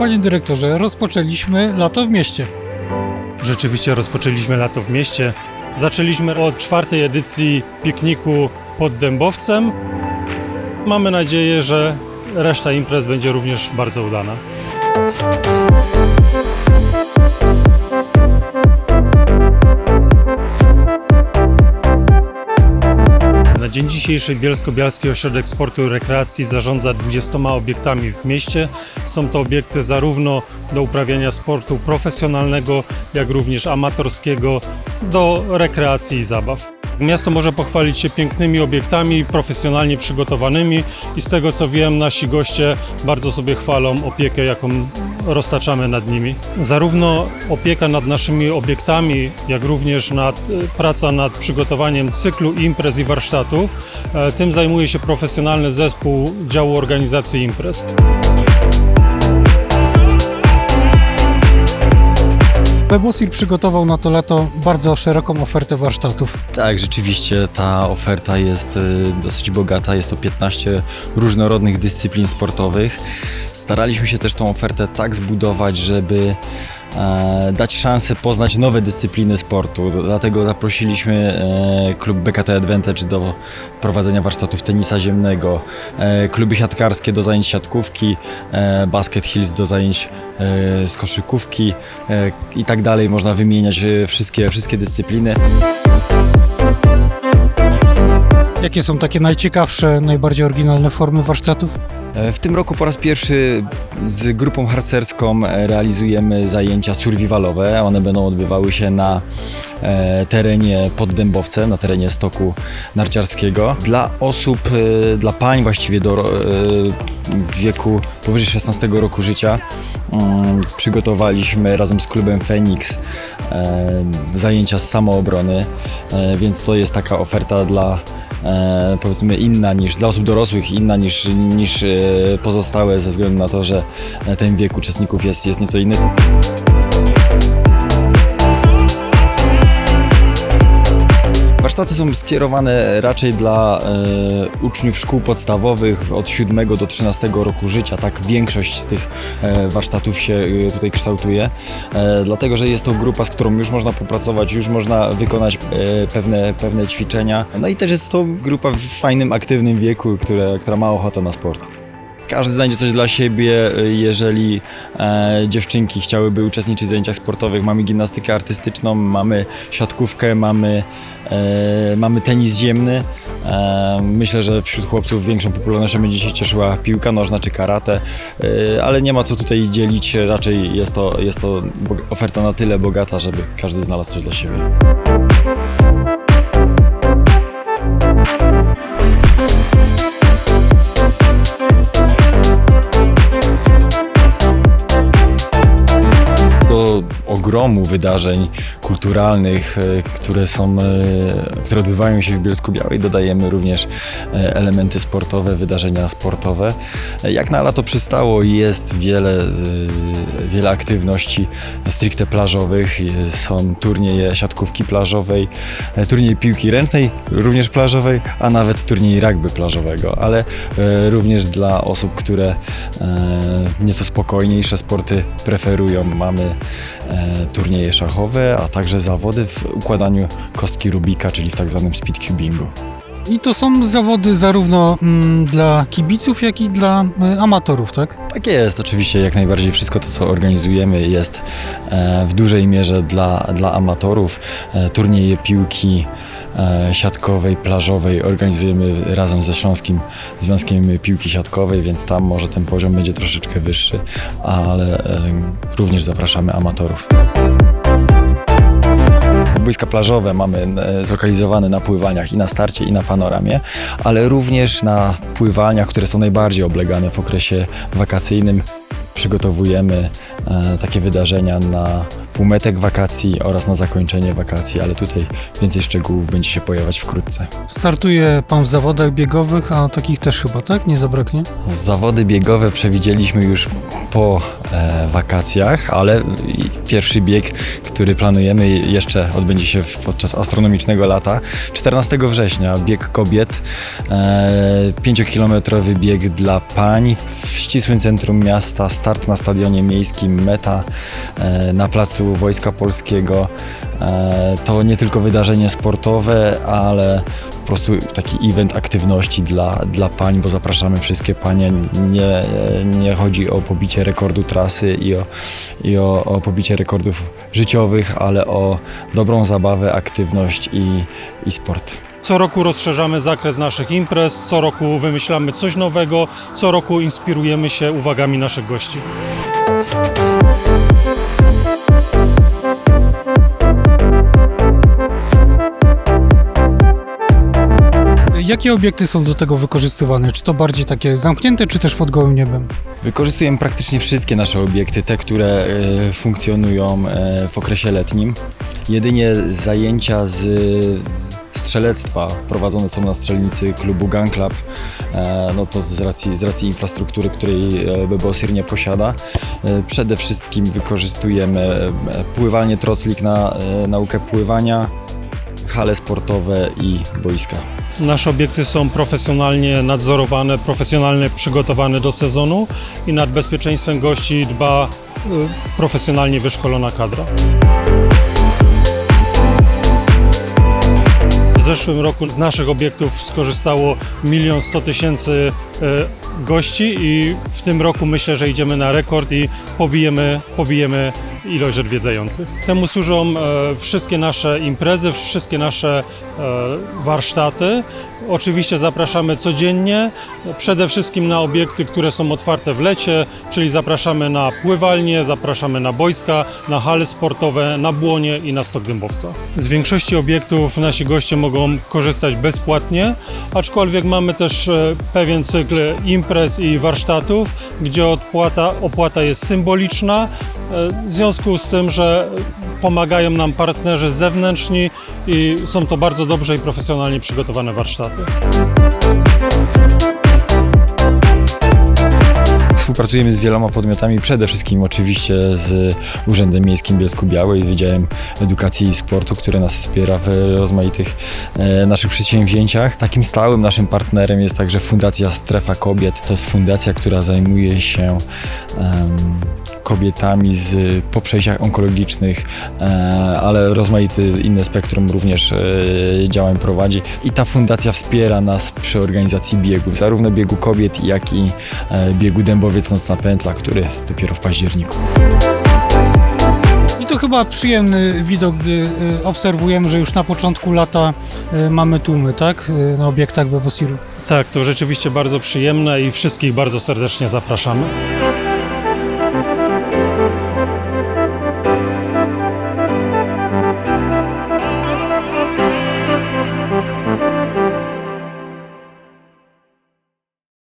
Panie dyrektorze, rozpoczęliśmy lato w mieście. Rzeczywiście rozpoczęliśmy lato w mieście. Zaczęliśmy od czwartej edycji pikniku pod Dębowcem. Mamy nadzieję, że reszta imprez będzie również bardzo udana. Dzień dzisiejszy Bielsko-Bialski Ośrodek Sportu i Rekreacji zarządza 20 obiektami w mieście. Są to obiekty zarówno do uprawiania sportu profesjonalnego, jak również amatorskiego, do rekreacji i zabaw. Miasto może pochwalić się pięknymi obiektami, profesjonalnie przygotowanymi i z tego co wiem, nasi goście bardzo sobie chwalą opiekę, jaką roztaczamy nad nimi. Zarówno opieka nad naszymi obiektami, jak również nad, e, praca nad przygotowaniem cyklu imprez i warsztatów, e, tym zajmuje się profesjonalny zespół działu organizacji imprez. Webosir przygotował na to lato bardzo szeroką ofertę warsztatów. Tak, rzeczywiście ta oferta jest y, dosyć bogata. Jest to 15 różnorodnych dyscyplin sportowych. Staraliśmy się też tą ofertę tak zbudować, żeby dać szansę poznać nowe dyscypliny sportu. Dlatego zaprosiliśmy e, klub BKT Advantage do prowadzenia warsztatów tenisa ziemnego, e, kluby siatkarskie do zajęć siatkówki, e, Basket Hills do zajęć e, z koszykówki e, i tak dalej. Można wymieniać e, wszystkie, wszystkie dyscypliny. Jakie są takie najciekawsze, najbardziej oryginalne formy warsztatów? E, W tym roku po raz pierwszy z grupą harcerską realizujemy zajęcia survivalowe. One będą odbywały się na e, terenie pod Dębowcem, na terenie stoku narciarskiego. Dla osób, e, dla pań właściwie do, w wieku powyżej 16 roku życia mm, przygotowaliśmy razem z klubem Fenix zajęcia z samoobrony, więc to jest taka oferta dla e, powiedzmy inna niż dla osób dorosłych, inna niż, niż e, pozostałe ze względu na to, że e, ten wiek uczestników jest, jest nieco inny. Warsztaty są skierowane raczej dla e, uczniów szkół podstawowych od 7 do 13 roku życia. Tak większość z tych e, warsztatów się e, tutaj kształtuje, e, dlatego że jest to grupa, z którą już można popracować, już można wykonać e, pewne, pewne ćwiczenia. No i też jest to grupa w fajnym, aktywnym wieku, która ma ochotę na sport. Każdy znajdzie coś dla siebie, y, jeżeli e, dziewczynki chciałyby uczestniczyć w zajęciach sportowych. Mamy gimnastykę artystyczną, mamy siatkówkę, mamy, e, mamy tenis ziemny. E, myślę, że wśród chłopców większą popularnością będzie się cieszyła piłka nożna czy karate, e, ale nie ma co tutaj dzielić. Raczej jest to, jest to oferta na tyle bogata, żeby każdy znalazł coś dla siebie. Ogromu wydarzeń kulturalnych, e, które są, e, które odbywają się w Bielsku Białej, dodajemy również e, elementy sportowe, wydarzenia sportowe. Jak na lato przystało, jest wiele, wiele aktywności stricte plażowych. Są turnieje siatkówki plażowej, turniej piłki ręcznej, również plażowej, a nawet turniej rugby plażowego, ale również dla osób, które nieco spokojniejsze sporty preferują. Mamy turnieje szachowe, a także zawody w układaniu kostki Rubika, czyli w tak zwanym speedcubingu. I to są zawody zarówno mm, dla kibiców, jak i dla y, amatorów, tak? Tak jest, oczywiście jak najbardziej wszystko to, co organizujemy jest e, w dużej mierze dla, dla amatorów. E, turnieje piłki e, siatkowej, plażowej organizujemy razem ze Śląskim Związkiem Piłki Siatkowej, więc tam może ten poziom będzie troszeczkę wyższy, ale e, również zapraszamy amatorów. Boiska plażowe mamy e, zlokalizowane na pływalniach i na starcie i na panoramie, ale również na pływalniach, które są najbardziej oblegane w okresie wakacyjnym. Przygotowujemy takie wydarzenia na półmetek wakacji oraz na zakończenie wakacji, ale tutaj więcej szczegółów będzie się pojawiać wkrótce. Startuje pan w zawodach biegowych, a takich też chyba, tak? Nie zabraknie? Zawody biegowe przewidzieliśmy już po e, wakacjach, ale pierwszy bieg, który planujemy jeszcze odbędzie się podczas astronomicznego lata. 14 września bieg kobiet, e, 5-kilometrowy bieg dla pań w ścisłym centrum miasta, start na stadionie miejskim, meta e, na placu Wojska Polskiego. E, to nie tylko wydarzenie sportowe, ale po prostu taki event aktywności dla, dla pań, bo zapraszamy wszystkie panie. Nie, nie chodzi o pobicie rekordu trasy i, o, i o, o pobicie rekordów życiowych, ale o dobrą zabawę, aktywność i, i sport. Co roku rozszerzamy zakres naszych imprez, co roku wymyślamy coś nowego, co roku inspirujemy się uwagami naszych gości. Jakie obiekty są do tego wykorzystywane? Czy to bardziej takie zamknięte, czy też pod gołym niebem? Wykorzystujemy praktycznie wszystkie nasze obiekty, te, które e, funkcjonują e, w okresie letnim. Jedynie zajęcia z e, strzelectwa prowadzone są na strzelnicy klubu Gun Club. No to z racji, z racji infrastruktury, której Bebosir nie posiada. Przede wszystkim wykorzystujemy pływanie troclik na naukę pływania, hale sportowe i boiska. Nasze obiekty są profesjonalnie nadzorowane, profesjonalnie przygotowane do sezonu i nad bezpieczeństwem gości dba y, profesjonalnie wyszkolona kadra. W zeszłym roku z naszych obiektów skorzystało 1 100 tysięcy e, gości i w tym roku myślę, że idziemy na rekord i pobijemy, pobijemy ilość odwiedzających. Temu służą e, wszystkie nasze imprezy, wszystkie nasze e, warsztaty. Oczywiście zapraszamy codziennie, przede wszystkim na obiekty, które są otwarte w lecie, czyli zapraszamy na pływalnie, zapraszamy na boiska, na hale sportowe, na błonie i na stok dębowca. Z większości obiektów nasi goście mogą korzystać bezpłatnie, aczkolwiek mamy też e, pewien cykl imprez i warsztatów, gdzie odpłata, opłata jest symboliczna, w związku z tym, że pomagają nam partnerzy zewnętrzni i są to bardzo dobrze i profesjonalnie przygotowane warsztaty. Współpracujemy z wieloma podmiotami, przede wszystkim oczywiście z Urzędem Miejskim Bielsku-Białej, Wydziałem Edukacji i Sportu, który nas wspiera w rozmaitych e, naszych przedsięwzięciach. Takim stałym naszym partnerem jest także Fundacja Strefa Kobiet. To jest fundacja, która zajmuje się em, kobietami z, po przejściach onkologicznych, e, ale rozmaity inne spektrum również e, działań prowadzi. I ta fundacja wspiera nas przy organizacji biegów, zarówno biegu kobiet, jak i biegu Dębowiec Nocna Pętla, który dopiero w październiku. I to chyba przyjemny widok, gdy y, obserwujemy, że już na początku lata y, mamy tłumy, tak? Y, Na obiektach Bebosiru. Tak, to rzeczywiście bardzo przyjemne i wszystkich bardzo serdecznie zapraszamy.